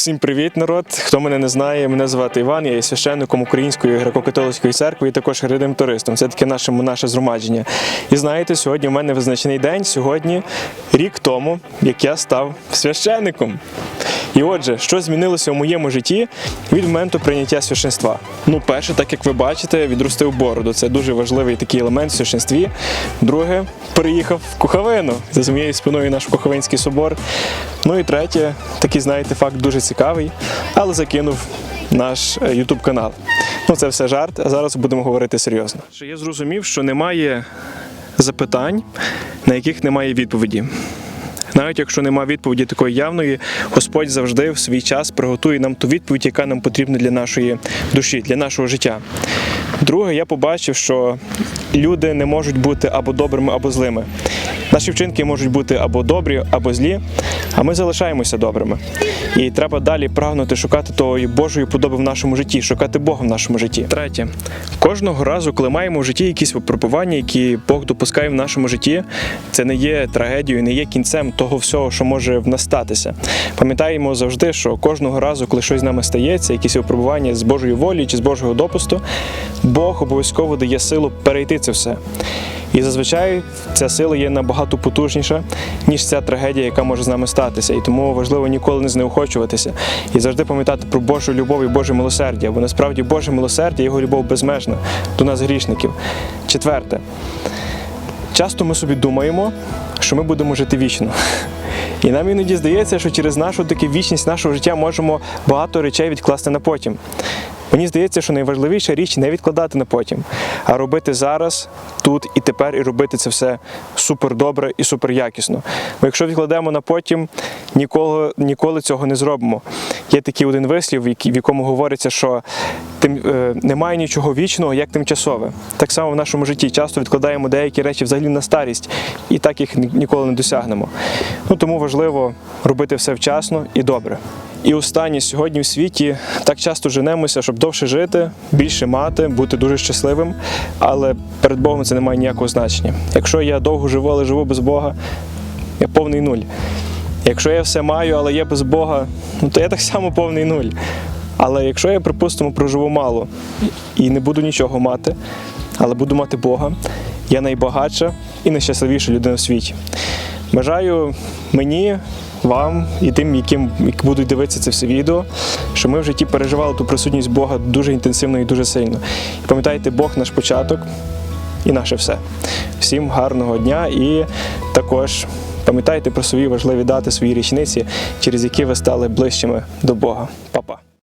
Всім привіт, народ! Хто мене не знає, мене звати Іван, я є священником Української греко-католицької церкви і також редемтористом. Це таке наше, наше згромадження. І знаєте, сьогодні в мене визначений день. Сьогодні рік тому, як я став священником. І отже, що змінилося у моєму житті від моменту прийняття священства? Ну, перше, так як ви бачите, відростив бороду. Це дуже важливий такий елемент в священстві. Друге, переїхав в Куховину. За моєю спиною наш Куховинський собор. Ну і третє, такий, знаєте, факт дуже цікавий, але закинув наш е, YouTube канал. Ну, це все жарт, а зараз будемо говорити серйозно. Я зрозумів, що немає запитань, на яких немає відповіді. Навіть якщо немає відповіді такої явної, Господь завжди в свій час приготує нам ту відповідь, яка нам потрібна для нашої душі, для нашого життя. Друге, я побачив, що люди не можуть бути або добрими, або злими. Наші вчинки можуть бути або добрі, або злі, а ми залишаємося добрими. І треба далі прагнути шукати тої Божої подоби в нашому житті, шукати Бога в нашому житті. Третє, кожного разу, коли маємо в житті якісь випробування, які Бог допускає в нашому житті, це не є трагедією, не є кінцем того всього, що може в нас статися. Пам'ятаємо завжди, що кожного разу, коли щось з нами стається, якісь випробування з Божої волі чи з Божого допусту, Бог обов'язково дає силу перейти це все. І зазвичай ця сила є набагато потужніша, ніж ця трагедія, яка може з нами статися. І тому важливо ніколи не знеохочуватися і завжди пам'ятати про Божу любов і Боже милосердя. Бо насправді Боже милосердя, його любов безмежна до нас грішників. Четверте, часто ми собі думаємо, що ми будемо жити вічно. І нам іноді здається, що через нашу таку вічність нашого життя можемо багато речей відкласти на потім. Мені здається, що найважливіша річ не відкладати на потім, а робити зараз, тут і тепер, і робити це все супер добре і супер якісно. Бо якщо відкладемо на потім, ніколи, ніколи цього не зробимо. Є такий один вислів, в якому говориться, що тим, е, немає нічого вічного, як тимчасове. Так само в нашому житті часто відкладаємо деякі речі взагалі на старість, і так їх ніколи не досягнемо. Ну тому важливо робити все вчасно і добре. І останнє сьогодні в світі так часто женемося, щоб довше жити, більше мати, бути дуже щасливим. Але перед Богом це не має ніякого значення. Якщо я довго живу, але живу без Бога, я повний нуль. Якщо я все маю, але є без Бога, ну то я так само повний нуль. Але якщо я, припустимо, проживу мало і не буду нічого мати, але буду мати Бога, я найбагатша і найщасливіша людина в світі. Бажаю мені, вам і тим, яким будуть дивитися це все відео, що ми в житті переживали ту присутність Бога дуже інтенсивно і дуже сильно. І пам'ятайте, Бог наш початок і наше все. Всім гарного дня і також пам'ятайте про свої важливі дати, свої річниці, через які ви стали ближчими до Бога. Па-па.